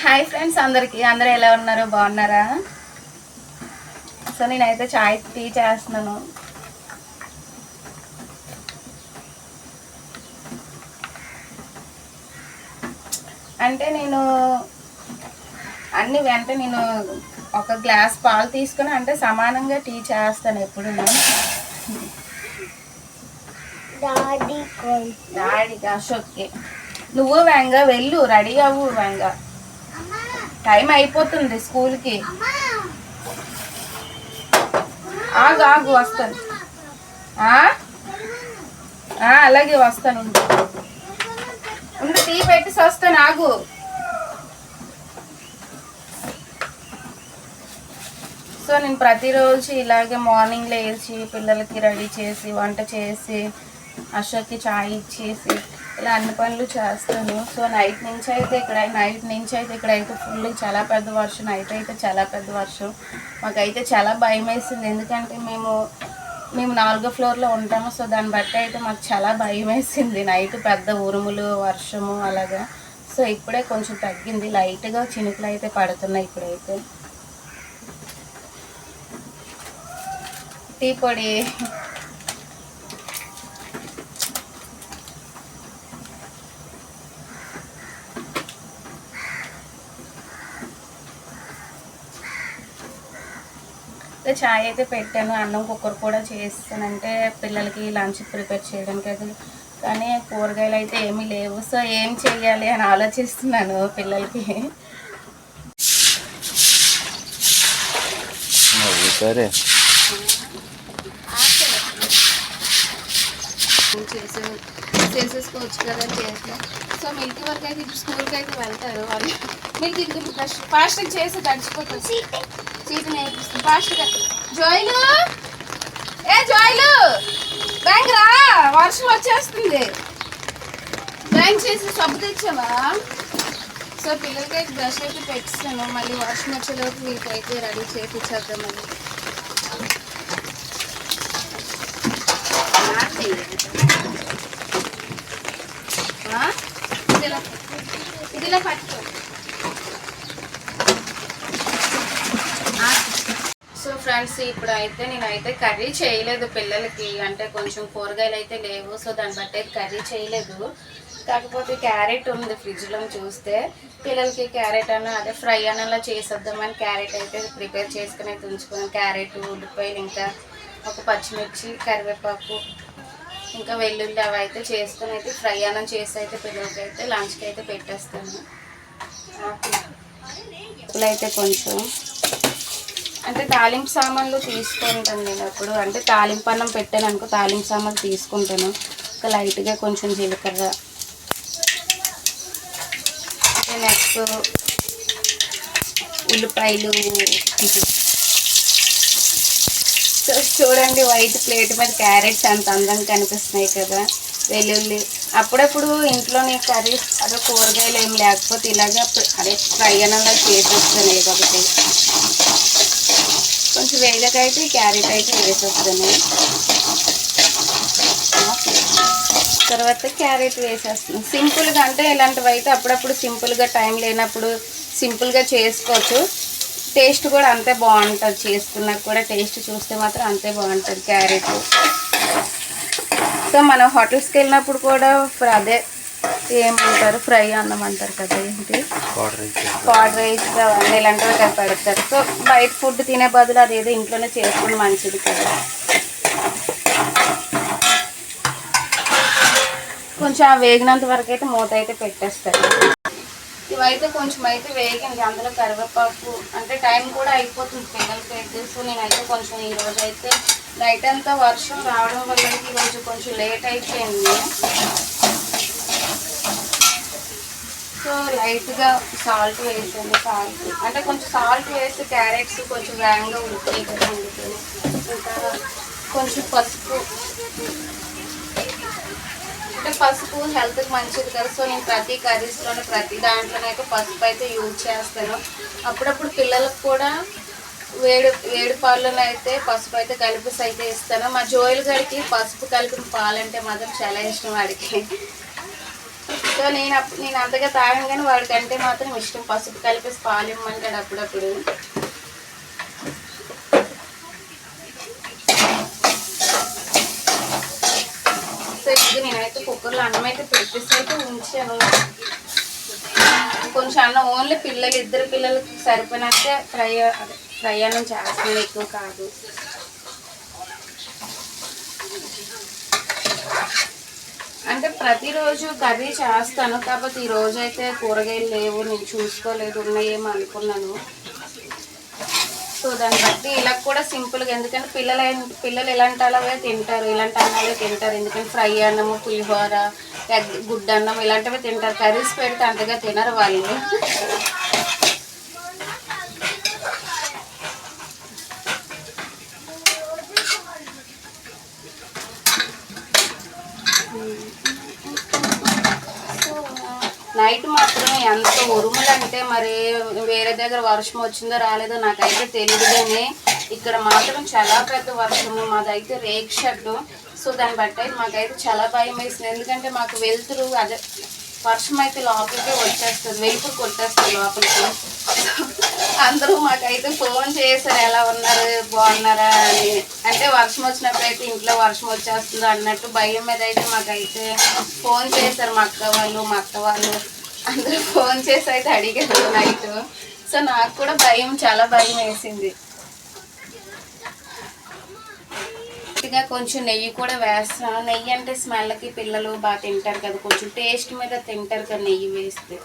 Hi friends అందరికి. అందరూ ఎలా ఉన్నారు? బాగున్నారా? సో నేనైతే చాయ్ టీ చేస్తున్నాను. అంటే నేను అన్ని వెంట నేను ఒక గ్లాస్ పాలు తీసుకుని అంటే సమానంగా టీ చేస్తాను ఎప్పుడు డాడీ డాడీకి అశోక్కి నువ్వు వెంగ వెళ్ళు రెడీ అవ్వు వెంగ. టైం అయిపోతుంది స్కూల్కి. ఆగు ఆగు వస్తాను. అలాగే వస్తాను ఉండి టీ పెట్టేసి వస్తాను ఆగు. సో నేను ప్రతిరోజు ఇలాగే మార్నింగ్ లేచి పిల్లలకి రెడీ చేసి వంట చేసి అశోక్కి చాయ్ ఇచ్చేసి ఇలా అన్ని పనులు చేస్తాను. సో నైట్ నుంచి అయితే ఇక్కడ నైట్ నుంచి అయితే ఇక్కడ అయితే ఫుల్ చాలా పెద్ద వర్షం నైట్ అయితే చాలా పెద్ద వర్షం. మాకైతే చాలా భయం వేసింది. ఎందుకంటే మేము మేము నాలుగో ఫ్లోర్లో ఉంటాము. సో దాన్ని బట్టి అయితే మాకు చాలా భయం వేసింది. నైట్ పెద్ద ఉరుములు వర్షము అలాగా. సో ఇప్పుడే కొంచెం తగ్గింది. లైట్గా చినుకులు అయితే పడుతున్నాయి ఇప్పుడైతే. టీ పొడి ఇంకా చాయ్ అయితే పెట్టాను. అన్నం కుక్కర్ కూడా చేస్తానంటే పిల్లలకి లంచ్ ప్రిపేర్ చేయడానికి అయితే. కానీ కూరగాయలు అయితే ఏమీ లేవు. సో ఏం చెయ్యాలి అని ఆలోచిస్తున్నాను పిల్లలకి. సరే. చేసే చేసేసుకోవచ్చు కదా చేసిన సో మిల్కీ వరకు అయితే ఇప్పుడు స్కూల్కి అయితే వెళ్తారు వాళ్ళు. మిల్కీ ఫస్ట్ ఫాస్ట్గా చేసి తడిచిపోతుంది సీట్ నేర్పిస్తుంది ఫాస్ట్గా జోయిలు? ఏ జోయిలు? బ్యాంక్ రా? వర్షం వచ్చేస్తుంది. బ్యాంక్ చేసి సబ్బు తెచ్చావా? సో పిల్లలకి అయితే బ్రష్ అయితే పెట్టిస్తాను. మళ్ళీ వర్షం వచ్చేలోపు మీకు అయితే రెడీ చేయించేద్దాం మళ్ళీ ఇది ఇలా పట్టుకో. ఇది ఇలా పట్టుకో ఆ. సో ఫ్రెండ్స్ ఇప్పుడు అయితే నేనైతే కర్రీ చేయలేదు పిల్లలకి. అంటే కొంచెం కూరగాయలు అయితే లేవు సో దాన్ని బట్టి అయితే కర్రీ చేయలేదు. కాకపోతే క్యారెట్ ఉంది ఫ్రిడ్జ్లో చూస్తే. పిల్లలకి క్యారెట్ అన్న అదే ఫ్రై అన్నలా చేసేద్దామని క్యారెట్ అయితే ప్రిపేర్ చేసుకుని అయితే ఉంచుకున్నాను. క్యారెట్ ఉల్లిపాయలు ఇంకా ఒక పచ్చిమిర్చి కరివేపాకు ఇంకా వెల్లుల్లి అవి అయితే చేసుకుని అయితే ఫ్రై అన్నం చేసి అయితే పిల్లలకి అయితే లంచ్కి అయితే పెట్టేస్తాను. అయితే కొంచెం అంటే తాలింపు సామాన్లు తీసుకుంటాను నేను అప్పుడు అంటే తాలింపు అన్నం పెట్టాను అనుకో తాలింపు సామాన్లు తీసుకుంటాను. ఒక లైట్గా కొంచెం జీలకర్ర. నెక్స్ట్ ఉల్లిపాయలు. సో చూడండి వైట్ ప్లేట్ మీద క్యారెట్స్ అంత అందంగా కనిపిస్తున్నాయి కదా. వెల్లుల్లి. అప్పుడప్పుడు ఇంట్లోనే కర్రీస్ అదే కూరగాయలు ఏం లేకపోతే ఇలాగే అదే ఫ్రై అన్నలా చేసేస్తాను కాబట్టి కొంచెం వేగక అయితే క్యారెట్ అయితే వేసేస్తాను. తర్వాత క్యారెట్ వేసేస్తాను. సింపుల్గా అంటే ఇలాంటివి అయితే అప్పుడప్పుడు సింపుల్గా టైం లేనప్పుడు సింపుల్గా చేసుకోవచ్చు. టేస్ట్ కూడా అంతే బాగుంటుంది. చేసుకున్నాక కూడా టేస్ట్ చూస్తే మాత్రం అంతే బాగుంటుంది క్యారెట్. సో మనం హోటల్స్కి వెళ్ళినప్పుడు కూడా అదే ఏమంటారు? ఫ్రై అన్నం అంటారు కదా ఏంటి? కర్డ్ రైస్ అవన్నీ ఇలాంటివి కదా పెడతారు సో బయట ఫుడ్ తినే బదులు అదేదో ఇంట్లోనే చేసుకుని మంచిది కదా. కొంచెం ఆ వేగినంత వరకు అయితే మూత అయితే పెట్టేస్తారు. ఇవైతే కొంచెం అయితే వేగండి అందులో కరివేపాకు అంటే టైం కూడా అయిపోతుంది పిల్లలకి అయితే. సో నేనైతే కొంచెం ఈ రోజు అయితే నైట్ అంతా వర్షం రావడం వల్ల ఈరోజు కొంచెం లేట్ అయిపోయింది. లైట్గా సాల్ట్ వేసాను సాల్ట్. అంటే కొంచెం సాల్ట్ వేసి క్యారెట్స్ కొంచెం వేగంగా ఉడికి కదా ఇంకా కొంచెం పసుపు. అంటే పసుపు హెల్త్కి మంచిది కదా. సో నేను ప్రతి కర్రీస్లోనే ప్రతి దాంట్లోనైతే పసుపు అయితే యూజ్ చేస్తాను. అప్పుడప్పుడు పిల్లలకు కూడా వేడి వేడి పాలలో అయితే పసుపు అయితే కలిపి అయితే ఇస్తాను. మా జోయిల్ గడికి పసుపు కలిపిన పాలంటే మాత్రం చాలా ఇష్టం వాడికి. సో నేను నేను అంతగా తాగను కానీ వాడికంటే మాత్రం ఇష్టం. పసుపు కలిపేసి పాలు ఇమ్మంటాడు అప్పుడప్పుడు. సో ఇది నేనైతే కుక్కర్లో అన్నం అయితే పెట్టేసి అయితే ఉంచాను. కొంచెం అన్నం ఓన్లీ పిల్లలు ఇద్దరు పిల్లలకి సరిపోయినట్టే ఫ్రై ప్రయాణం ఫ్రై అన్నం చేస్తున్నాను ఎక్కువ కాదు. అంటే ప్రతిరోజు కర్రీ చేస్తాను కాకపోతే ఈ రోజు అయితే కూరగాయలు లేవు నేను చూసుకోలేదు ఉన్నాయేమో అనుకున్నాను. సో దాన్ని బట్టి ఇలా కూడా సింపుల్గా ఎందుకంటే పిల్లలు అయిన- పిల్లలు ఇలాంటి అలాగే తింటారు ఇలాంటి అన్నాలే తింటారు. ఎందుకంటే ఫ్రై అన్నము పులిహోర ఎగ్ గుడ్డు అన్నం ఇలాంటివి తింటారు. కర్రీస్ పెడితే అంతగా తినరు వాళ్ళు. నైట్ మాత్రం ఎంత ఉరుములు అంటే మరి వేరే దగ్గర వర్షం వచ్చిందో రాలేదో నాకైతే తెలియదు కానీ ఇక్కడ మాత్రం చాలా పెద్ద వర్షము మాదైతే రేక్ షెడ్ సో దాన్ని బట్టి అయితే మాకైతే చాలా భయం వేసింది. ఎందుకంటే మాకు వెళ్తురు అదే వర్షం అయితే లోపలికి వచ్చేస్తుంది వెలుపురు కొట్టేస్తుంది లోపలికి. అందరూ మాకైతే ఫోన్ చేశారు ఎలా ఉన్నారు? బాగున్నారా? అని. అంటే వర్షం వచ్చినప్పుడు అయితే ఇంట్లో వర్షం వచ్చేస్తుంది అన్నట్టు భయం మీద అయితే మాకైతే ఫోన్ చేశారు మా అక్క వాళ్ళు మా అక్క వాళ్ళు. అందరూ ఫోన్ చేసి అయితే అడిగారు నైట్. సో నాకు కూడా భయం చాలా భయం వేసింది. గట్టిగా కొంచెం నెయ్యి కూడా వేస్తాను నెయ్యి అంటే స్మెల్కి పిల్లలు బాగా తింటారు కదా కొంచెం టేస్ట్ మీద తింటారు కదా నెయ్యి వేస్తే.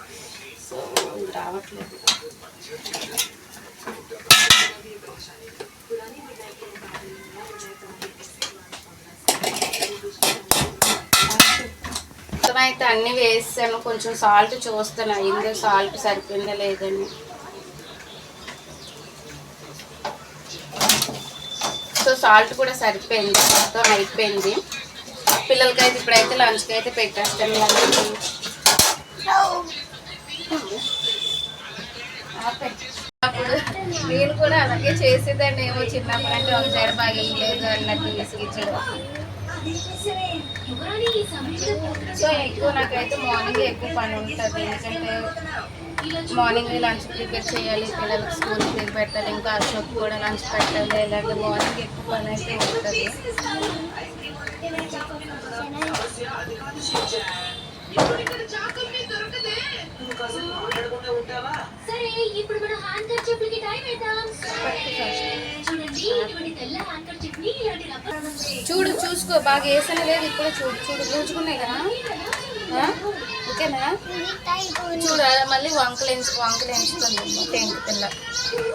సో రావట్లేదు. మొత్తం అయితే అన్నీ వేసాను. కొంచెం సాల్ట్ చూస్తాను అయిందో సాల్ట్ సరిపోయిందా లేదని సో సాల్ట్ కూడా సరిపోయింది. మొత్తం అయిపోయింది. పిల్లలకి అయితే ఇప్పుడైతే లంచ్కి అయితే పెట్టేస్తాను అప్పుడు నేను కూడా అలాగే చేసేదాన్ని. ఏమో చిన్నప్పుడు అంటే ఒకసారి బాగా వేయలేదు అన్నట్టు విసిగించడం సో ఎక్కువ నాకైతే మార్నింగ్ ఎక్కువ పని ఉంటుంది. ఎందుకంటే మార్నింగ్ లంచ్ ప్రిపేర్ చేయాలి పిల్లలకి స్కూల్ ప్రిపేర్ పెట్టాలి ఇంకా అశోక్ కూడా లంచ్ పెట్టాలి ఇలాగే మార్నింగ్ ఎక్కువ పని అయితే ఉంటుంది. సరే ఇప్పుడు మనం హ్యాండ్ కర్చీఫ్లకి టైం వేద్దాం. చూడండి ఇటువంటి తెల్ల హ్యాండ్ కర్చీఫ్ని ఇలాంటి రబ్బర్ చూడు చూసుకో బాగా వేసని లేదు ఇప్పుడు చూడు చూడు చూచుకున్నాయి కదా? ఓకేనా? చూడు అలా మళ్ళీ వంకలు ఎంచు వంకలు ఎంచుకుంది టెంక్ పిల్ల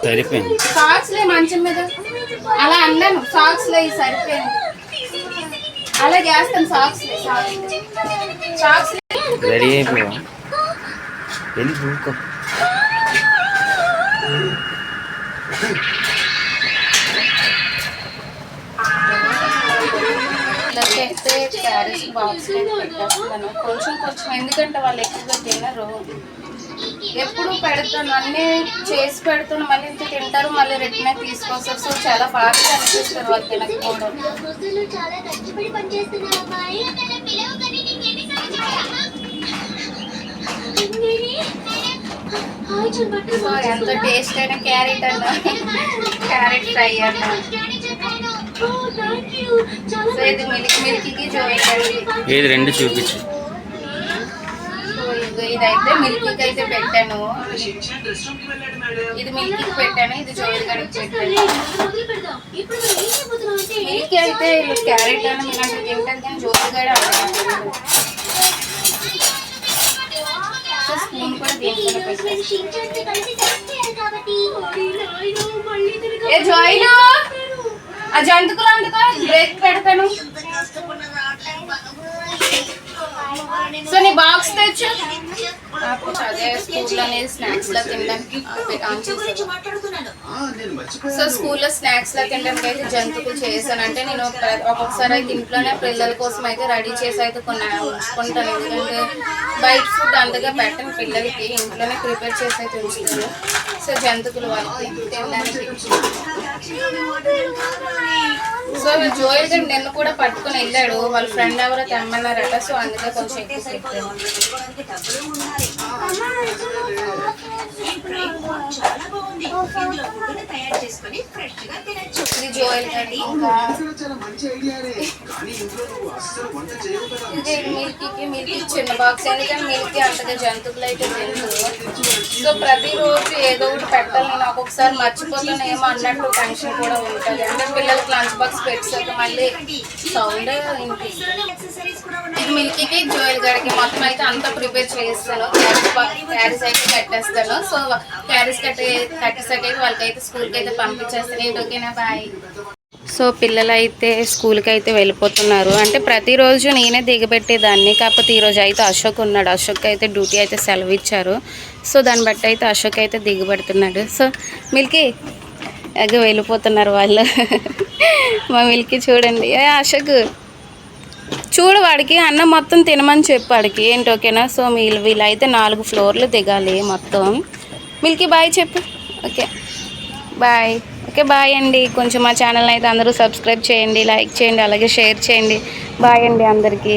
సరిపోయింది. సాక్స్ లే మంచం మీద? అలా అన్నాను సాక్స్ లే ఇది సరిపోయింది. అలా చేస్తాను సాక్స్ లే సాక్స్ సాక్స్ రెడీ వెళ్ళి అయితే బాక్స్ పెట్టేస్తున్నాను. కొంచెం కొంచెం ఎందుకంటే వాళ్ళు ఎక్కువగా తినరు. ఎప్పుడు పెడతాను అన్నీ చేసి పెడతాను మళ్ళీ ఇంత తింటారు మళ్ళీ రిటర్న్ తీసుకొస్తారు. సో చాలా బాగా అనిపిస్తారు వాళ్ళు తినకపోవడం. సో ఎంత టేస్ట్ అయిన క్యారెట్ అన్న. క్యారెట్ ఫ్రై అన్న. సో ఇది మిల్క్ మిల్క్కి జోయింగ్ ఏది రెండు చూపించు. ఇదైతే మిల్క్కి అయితే పెట్టాను. ఇది మిల్క్కి పెట్టాను ఇది జోయిల్ గడికి పెట్టాను. మిల్క్ అయితే క్యారెట్ అని ఇలాంటివి తింటాను కానీ జోయిల్ గడ సో స్పూన్ కూడా దీంట్లో పెట్టాను ఏ జోయిలు ఆ జంతుకులు అందుకో బ్రేక్ పెడతాను సో నీ బాక్స్ తెచ్చు? అదే స్కూల్లో అనేది స్నాక్స్ లా తినడానికి సో స్కూల్లో స్నాక్స్ లా తినడానికి అయితే జంతువులు చేశాను. అంటే నేను ఒక్కొక్కసారి అయితే ఇంట్లోనే పిల్లల కోసం అయితే రెడీ చేసి అయితే కొన్ని ఉంచుకుంటాను. ఎందుకంటే బయట ఫుడ్ అంతగా పెట్టను పిల్లలకి. ఇంట్లోనే ప్రిపేర్ చేసి అయితే ఉంచుతాను. సో జంతుకులు వాళ్ళకి సో జోయల్ గారు నిన్ను కూడా పట్టుకుని వెళ్ళాడు. వాళ్ళ ఫ్రెండ్ ఎవరో తెమ్మన్నారట. సో అందుకే కొంచెం ఎక్కువ ఇది జోయల్ గారి ఇది మిల్కీకి మిల్కీ చిన్న బాక్స్ ఎందుకంటే మిల్కీ అంతగా జంతువులు అయితే తింటు సో ప్రతిరోజు ఏదో ఒకటి పెట్టాలి నేను ఒక్కొక్కసారి మర్చిపోతానేమో అన్నట్టు టెన్షన్ కూడా ఉంటుంది. అంటే పిల్లలకి లంచ్ బాక్స్ పెట్టాక మళ్ళీ సౌండ్ ఇది మిల్కీకి జ్యువెల్ గడికి మొత్తం అయితే అంతా ప్రిపేర్ చేస్తాను. క్యారీస్ అయితే కట్టేస్తాను. సో క్యారీస్ కట్టే కట్టేసాక అయితే వాళ్ళకైతే స్కూల్కి అయితే పంపించేస్తాను. ఏంటి ఓకేనా? బాయ్ సో పిల్లలు అయితే స్కూల్కి అయితే వెళ్ళిపోతున్నారు. అంటే ప్రతిరోజు నేనే దిగబెట్టేదాన్ని. కాకపోతే ఈరోజు అయితే అశోక్ ఉన్నాడు. అశోక్ అయితే డ్యూటీ అయితే సెలవు ఇచ్చారు సో దాన్ని బట్టి అయితే అశోక్ అయితే దిగుబడుతున్నాడు. సో మిల్కీ ఎగ వెళ్ళిపోతున్నారు వాళ్ళు. మా మిల్కీ చూడండి. ఏ అశోక్ చూడు వాడికి అన్నం మొత్తం తినమని చెప్పు వాడికి. ఏంటి ఓకేనా? సో వీళ్ళు వీళ్ళైతే నాలుగు ఫ్లోర్లు దిగాలి మొత్తం. మిల్కీ బాయ్ చెప్పు. ఓకే. బాయ్. ఓకే బాయ్ అండి. కొంచెం మా ఛానల్ అయితే అందరూ సబ్స్క్రైబ్ చేయండి లైక్ చేయండి అలాగే షేర్ చేయండి. బాయ్ అండి అందరికీ.